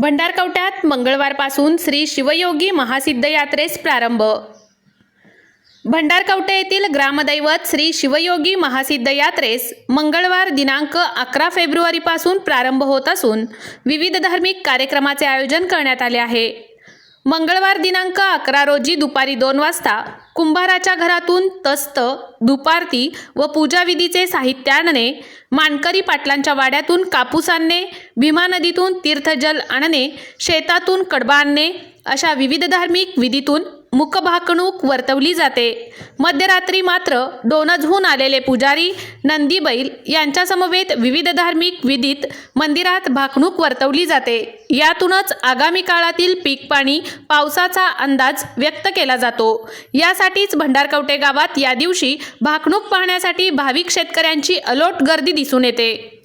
भंडारकवट्यात मंगळवारपासून श्री शिवयोगी महासिद्ध यात्रेस प्रारंभ भंडारकवटे येथील ग्रामदैवत श्री शिवयोगी महासिद्ध यात्रेस मंगळवार दिनांक अकरा फेब्रुवारीपासून प्रारंभ होत असून विविध धार्मिक कार्यक्रमाचे आयोजन करण्यात आले आहे. मंगळवार दिनांक अकरा रोजी दुपारी दोन वाजता कुंभाराच्या घरातून तस्त दुपारती व पूजाविधीचे साहित्य आणणे मानकरी पाटलांच्या वाड्यातून कापूस आणणे भीमा नदीतून तीर्थजल आणणे शेतातून कडबा आणणे अशा विविध धार्मिक विधीतून मुखभाकणूक वर्तवली जाते. मध्यरात्री मात्र डोनजहून आलेले पुजारी नंदी बैल यांच्यासमवेत विविध धार्मिक विधीत मंदिरात भाकणूक वर्तवली जाते. यातूनच आगामी काळातील पीक पाणी पावसाचा अंदाज व्यक्त केला जातो. यासाठीच भंडारकवटे गावात या दिवशी भाकणूक पाहण्यासाठी भाविक शेतकऱ्यांची अलोट गर्दी दिसून येते.